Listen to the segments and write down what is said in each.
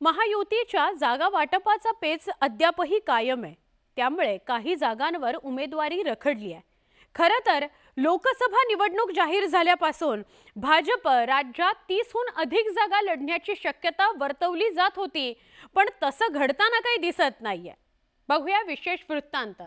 महायुतीच्या जागा वाटपाचा पेच अद्यापही कायम आहे. त्यामुळे काही जागांवर उमेदवारी रखडली आहे. खरं तर लोकसभा निवडणूक जाहीर झाल्यापासून भाजप राज्यात तीसहून अधिक जागा लढण्याची शक्यता वर्तवली जात होती पण तसं घडताना काही दिसत नाहीये. बघूया विशेष वृत्तांत.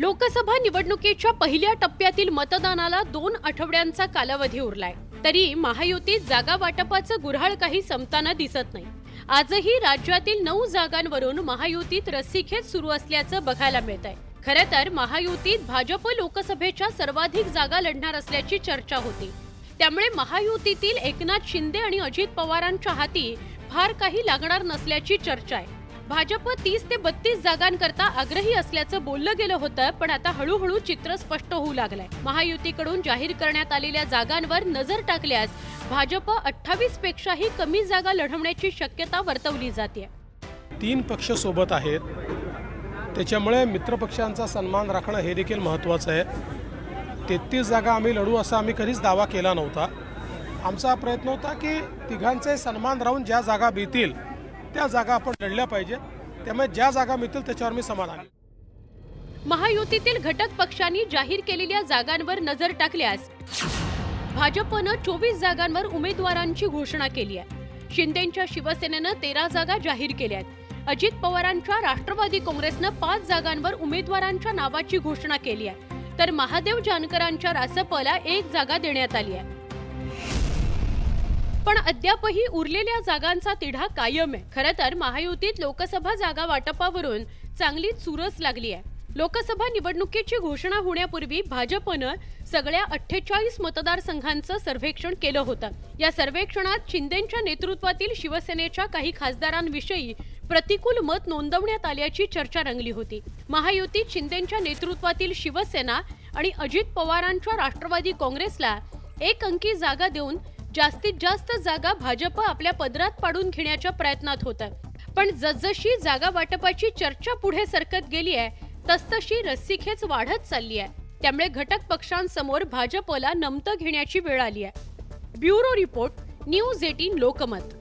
लोकसभा निवडणुकीच्या पहिल्या टप्प्यातील मतदानाला दोन आठवड्यांचा कालावधी उरलाय. तरी महायुतीत जागा वाटपाचं गुऱ्हाळ काही संपताना दिसत नाही. आजही राज्यातील नऊ जागांवरून महायुतीत रस्सीखेच सुरू असल्याचं बघायला मिळत आहे खरं तर महायुतीत भाजप लोकसभेच्या सर्वाधिक जागा लढणार असल्याची चर्चा होती. त्यामुळे महायुतीतील एकनाथ शिंदे आणि अजित पवारांच्या हाती फार काही लागणार नसल्याची चर्चा आहे. भाजप तीस ते बत्तीस जागांकरता आग्रही असल्याचं बोललं गेलं होतं पण आता हळूहळू चित्र स्पष्ट होऊ लागलंय. महायुतीकडून जाहीर करण्यात आलेल्या जागांवर नजर टाकल्यास भाजप अठ्ठावीस पेक्षाही कमी जागा लढवण्याची शक्यता वर्तवली जाते तीन पक्ष सोबत आहेत. त्याच्यामुळे मित्रपक्षांचा सन्मान राखणं हे देखील महत्त्वाचं आहे. तेहतीस जागा आम्ही लढू असा आम्ही कधीच दावा केला नव्हता. आमचा प्रयत्न होता की तिघांचे सन्मान राहून ज्या जागा मिळतील त्या जागा आपण लढल्या पाहिजेत त्यामुळे ज्या जागा मिळतील त्याच्यावर मी समाधान महायुतीतील घटक पक्षांनी जाहीर केलेल्या जागांवर नजर टाकल्यास भाजपनं चोवीस जागांवर उमेदवारांची घोषणा केली आहे. शिंदेच्या शिवसेनेनं तेरा जागा जाहीर केल्या आहेत. अजित पवारांच्या राष्ट्रवादी काँग्रेसनं पाच जागांवर उमेदवारांच्या नावाची घोषणा केली आहे. तर महादेव जानकरांच्या रासपला एक जागा देण्यात आली आहे. पण अद्यापही उरलेल्या जागांचा तिढा कायम आहे. खरं तर महायुतीत लोकसभा जागा वाटपावरून चांगली चुरस लागली आहे. लोकसभा निवडणुकीची घोषणा होण्यापूर्वी भाजपनं सगळ्या अठ्ठेचाळीस मतदारसंघांचं सर्वेक्षण केलं होतं. या सर्वेक्षणात शिंदेच्या नेतृत्वातील शिवसेनेच्या काही खासदारांविषयी प्रतिकूल मत नोंदवण्यात आल्याची चर्चा रंगली होती. महायुतीत शिंदेच्या नेतृत्वातील शिवसेना आणि अजित पवारांच्या राष्ट्रवादी काँग्रेसला एक अंकी जागा देऊन जास्तीत जास्त जागा भाजप आपल्या पदरात पाडून घेण्याच्या प्रयत्नात होतं. पण जसजशी जागा वाटपाची चर्चा पुढे सरकत गेली आहे तसतशी रस्सीखेच वाढत चालली आहे. त्यामुळे घटक पक्षांसमोर भाजपला नमतं घेण्याची वेळ आली आहे. Bureau report news eighteen Lokmat.